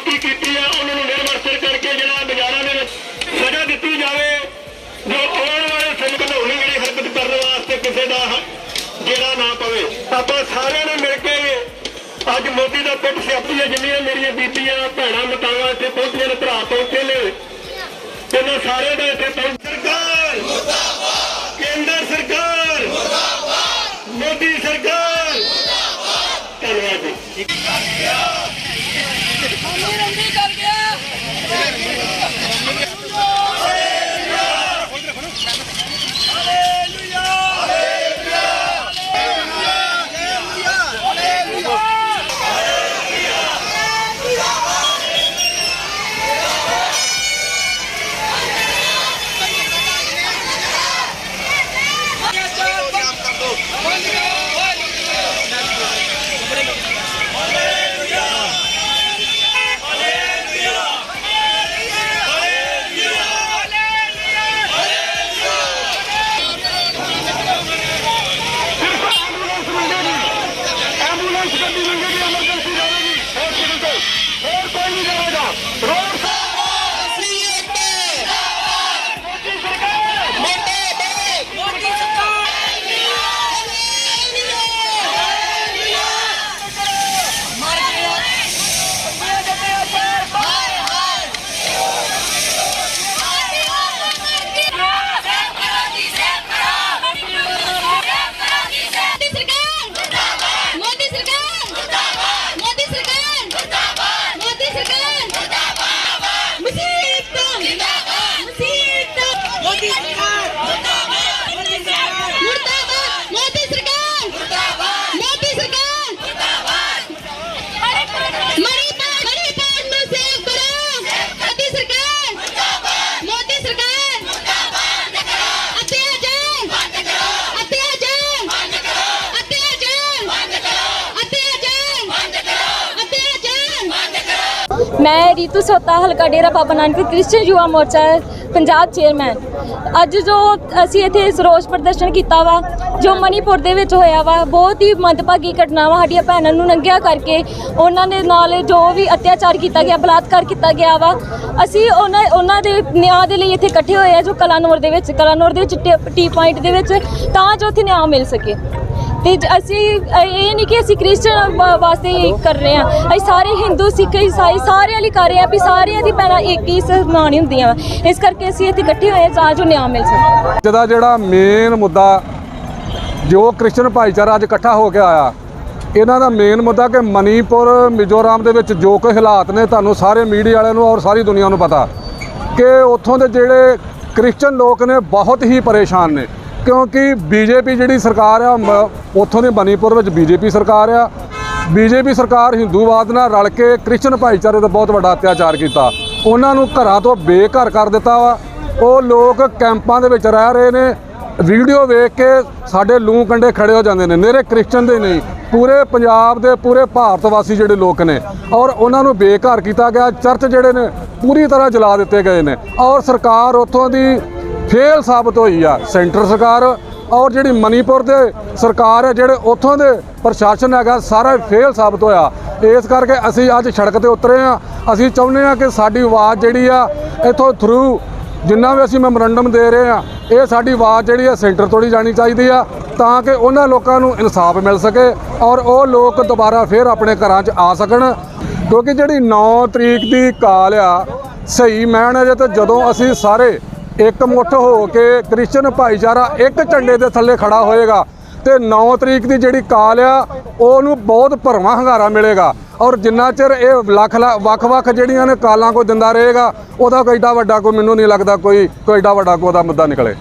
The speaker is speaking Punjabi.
ਨਿਯੁਕਤੀ ਕੀਤੀ ਹੈ ਉਹਨਾਂ ਨੂੰ ਨਿਰਵਸਰ ਕਰਕੇ ਜਿਹੜਾ ਬਾਜ਼ਾਰਾਂ ਦੇ ਵਿੱਚ ਸਜ਼ਾ ਦਿੱਤੀ ਜਾਵੇ, ਜੋ ਆਉਣ ਵਾਲੇ ਸਮੇਂ ਨੂੰ ਜਿਹੜੀ ਹਰਕਤ ਕਰਨ ਵਾਸਤੇ ਕਿਸੇ ਦਾ ਜਿਹੜਾ ਨਾ ਪਵੇ। ਆਪਾਂ ਸਾਰਿਆਂ ਨੇ ਮਿਲ ਕੇ ਅੱਜ ਮੋਦੀ ਦਾ ਪਿੱਠ ਸਿਆਪੀਆਂ ਜਿੰਨੀਆਂ ਮੇਰੀਆਂ ਬੀਬੀਆਂ, ਭੈਣਾਂ, ਮਤਾਵਾਂ ਇੱਥੇ ਪਹੁੰਚੀਆਂ ਨੇ, ਭਰਾ ਪਹੁੰਚੇ ਨੇ ਇਹਨਾਂ ਸਾਰੇ ਦਾ ਇੱਥੇ ਪਹੁੰਚ ਸਰਕਾਰ! ਕੇਂਦਰ ਸਰਕਾਰ! ਮੋਦੀ ਸਰਕਾਰ! ਧੰਨਵਾਦ ਜੀ। ¡Vamos, ਮੈਂ ਰੀਤੂ ਸੋਤਾ, ਹਲਕਾ ਡੇਰਾ ਬਾਬਾ ਨਾਨਕ ਕ੍ਰਿਸਚੀਅਨ ਯੁਵਾ ਮੋਰਚਾ, ਪੰਜਾਬ ਚੇਅਰਮੈਨ ਅੱਜ ਜੋ ਅਸੀਂ ਇੱਥੇ ਰੋਸ ਪ੍ਰਦਰਸ਼ਨ ਕੀਤਾ ਵਾ, ਜੋ ਮਨੀਪੁਰ ਦੇ ਵਿੱਚ ਹੋਇਆ ਵਾ, ਬਹੁਤ ਹੀ ਮੰਦਭਾਗੀ ਘਟਨਾ ਵਾ। ਸਾਡੀਆਂ ਭੈਣਾਂ ਨੂੰ ਨੰਗਿਆ ਕਰਕੇ ਉਹਨਾਂ ਦੇ ਨਾਲ ਜੋ ਵੀ ਅਤਿਆਚਾਰ ਕੀਤਾ ਗਿਆ, ਬਲਾਤਕਾਰ ਕੀਤਾ ਗਿਆ ਵਾ। ਅਸੀਂ ਉਹਨਾਂ ਉਹਨਾਂ ਦੇ ਨਿਆਂ ਦੇ ਲਈ ਇੱਥੇ ਇਕੱਠੇ ਹੋਏ ਆ, ਜੋ ਕਲਾਨੌਰ ਦੇ ਵਿੱਚ, ਕਲਾਨੌਰ ਦੇ ਵਿੱਚ ਟੀ- ਟੀ ਪੁਆਇੰਟ ਦੇ ਵਿੱਚ, ਤਾਂ ਜੋ ਉੱਥੇ ਨਿਆਂ ਮਿਲ ਸਕੇ। ਤੇ ਅਸੀਂ ਇਹ ਨਹੀਂ ਕਿ ਅਸੀਂ ਕ੍ਰਿਸਚਨ ਵਾਸਤੇ ਕਰ ਰਹੇ ਹਾਂ। ਅਸੀਂ ਸਾਰੇ ਹਿੰਦੂ, ਸਿੱਖ, ਈਸਾਈ ਸਾਰਿਆਂ ਲਈ ਕਰ ਰਹੇ ਹਾਂ ਵੀ ਸਾਰਿਆਂ ਦੀ ਪੈਣਾ ਇੱਕ ਹੀ ਸਮਾਨ ਹੁੰਦੀਆਂ ਇਸ ਕਰਕੇ ਅਸੀਂ ਇੱਥੇ ਇਕੱਠੇ ਹੋਏ ਤਾਂ ਜੋ ਨਿਆਂ ਮਿਲ ਸਕੇ। ਅੱਜ ਦਾ ਜਿਹੜਾ ਮੇਨ ਮੁੱਦਾ, ਜੋ ਕ੍ਰਿਸਚਨ ਭਾਈਚਾਰਾ ਅੱਜ ਇਕੱਠਾ ਹੋ ਕੇ ਆਇਆ, ਇਹਨਾਂ ਦਾ ਮੇਨ ਮੁੱਦਾ ਕਿ ਮਨੀਪੁਰ, ਮਿਜ਼ੋਰਾਮ ਦੇ ਵਿੱਚ ਜੋ ਕੋਈ ਹਾਲਾਤ ਨੇ, ਤੁਹਾਨੂੰ ਸਾਰੇ ਮੀਡੀਆ ਵਾਲਿਆਂ ਨੂੰ ਔਰ ਸਾਰੀ ਦੁਨੀਆ ਨੂੰ ਪਤਾ, ਕਿ ਉੱਥੋਂ ਦੇ ਜਿਹੜੇ ਕ੍ਰਿਸਚਨ ਲੋਕ ਨੇ, ਬਹੁਤ ਹੀ ਪਰੇਸ਼ਾਨ ਨੇ। ਕਿਉਂਕਿ ਬੀਜੇਪੀ ਜਿਹੜੀ ਸਰਕਾਰ ਆ, ਮ- ਉੱਥੋਂ ਦੇ ਮਨੀਪੁਰ ਵਿੱਚ ਬੀਜੇਪੀ ਸਰਕਾਰ ਆ। ਬੀਜੇਪੀ ਸਰਕਾਰ ਹਿੰਦੂਵਾਦ ਨਾਲ ਰਲ ਕੇ ਕ੍ਰਿਸਚਨ ਭਾਈਚਾਰੇ ਦਾ ਬਹੁਤ ਵੱਡਾ ਅਤਿਆਚਾਰ ਕੀਤਾ। ਉਹਨਾਂ ਨੂੰ ਘਰਾਂ ਤੋਂ ਬੇਘਰ ਕਰ ਦਿੱਤਾ ਵਾ। ਉਹ ਲੋਕ ਕੈਂਪਾਂ ਦੇ ਵਿੱਚ ਰਹਿ ਰਹੇ ਨੇ। ਵੀਡੀਓ ਵੇਖ ਕੇ ਸਾਡੇ ਲੂੰ ਕੰਡੇ ਖੜੇ ਹੋ ਜਾਂਦੇ ਨੇ। ਮੇਰੇ ਕ੍ਰਿਸਚਨ ਦੇ ਨਹੀਂ, ਪੂਰੇ ਪੰਜਾਬ ਦੇ, ਪੂਰੇ ਭਾਰਤ ਵਾਸੀ ਜਿਹੜੇ ਲੋਕ ਨੇ। ਔਰ ਉਹਨਾਂ ਨੂੰ ਬੇਘਰ ਕੀਤਾ ਗਿਆ। ਚਰਚ ਜਿਹੜੇ ਨੇ, ਪੂਰੀ ਤਰ੍ਹਾਂ ਜਲਾ ਦਿੱਤੇ ਗਏ ਨੇ। ਔਰ ਸਰਕਾਰ ਉੱਥੋਂ ਦੀ ਫੇਲ ਸਾਬਤ ਹੋਈ ਆ। ਸੈਂਟਰ ਸਰਕਾਰ ਔਰ ਜਿਹੜੀ ਮਨੀਪੁਰ ਦੇ ਸਰਕਾਰ ਹੈ, ਜਿਹੜੇ ਉੱਥੋਂ ਦੇ ਪ੍ਰਸ਼ਾਸਨ ਹੈਗਾ, ਸਾਰਾ ਫੇਲ ਸਾਬਤ ਹੋਇਆ। ਇਸ ਕਰਕੇ ਅਸੀਂ ਅੱਜ ਸੜਕ ਤੇ ਉਤਰੇ ਆ ਅਸੀਂ ਚਾਹੁੰਦੇ ਆ ਕਿ ਸਾਡੀ ਆਵਾਜ਼ ਜਿਹੜੀ ਆ, ਇਥੋਂ ਥਰੂ ਜਿੰਨਾ ਵੀ ਅਸੀਂ ਮੈਮੋਰੰਡਮ ਦੇ ਰਹੇ ਆ ਇਹ ਸਾਡੀ ਆਵਾਜ਼ ਜਿਹੜੀ ਆ, ਸੈਂਟਰ ਤੋੜੀ ਜਾਣੀ ਚਾਹੀਦੀ ਆ, ਤਾਂ ਕਿ ਉਹਨਾਂ ਲੋਕਾਂ ਨੂੰ ਇਨਸਾਫ ਮਿਲ ਸਕੇ ਔਰ ਉਹ ਲੋਕ ਦੁਬਾਰਾ ਫੇਰ ਆਪਣੇ ਘਰਾਂ 'ਚ ਆ ਸਕਣ। ਕਿਉਂਕਿ ਜਿਹੜੀ 9 ਤਰੀਕ ਦੀ ਕਾਲ ਆ, ਸਹੀ ਮੈਨ ਹੈ, ਜੇ ਤੇ ਜਦੋਂ ਅਸੀਂ ਸਾਰੇ ਇੱਕ ਮੁੱਠ ਹੋ ਕੇ ਕ੍ਰਿਸਚਨ ਭਾਈਚਾਰਾ ਇੱਕ ਝੰਡੇ ਦੇ ਥੱਲੇ ਖੜਾ ਹੋਏਗਾ ਤੇ 9 ਤਰੀਕ ਦੀ ਜਿਹੜੀ ਕਾਲ ਆ, ਉਹਨੂੰ ਬਹੁਤ ਭਰਵਾਂ ਹੰਗਾਰਾ ਮਿਲੇਗਾ। ਔਰ ਜਿੰਨਾ ਚਿਰ ਇਹ ਲੱਖ ਲੱਖ- ਵੱਖ-ਵੱਖ ਜਿਹੜੀਆਂ ਨੇ ਕਾਲਾਂ ਕੋ ਦਿੰਦਾ ਰਹੇਗਾ, ਉਹਦਾ ਕੋਈ ਏਡਾ ਵੱਡਾ ਕੋਈ ਮੈਨੂੰ ਨਹੀਂ ਲੱਗਦਾ ਕੋਈ ਕੋਈ ਏਡਾ ਵੱਡਾ ਕੋਈ ਉਹਦਾ ਮੁੱਦਾ ਨਿਕਲੇ।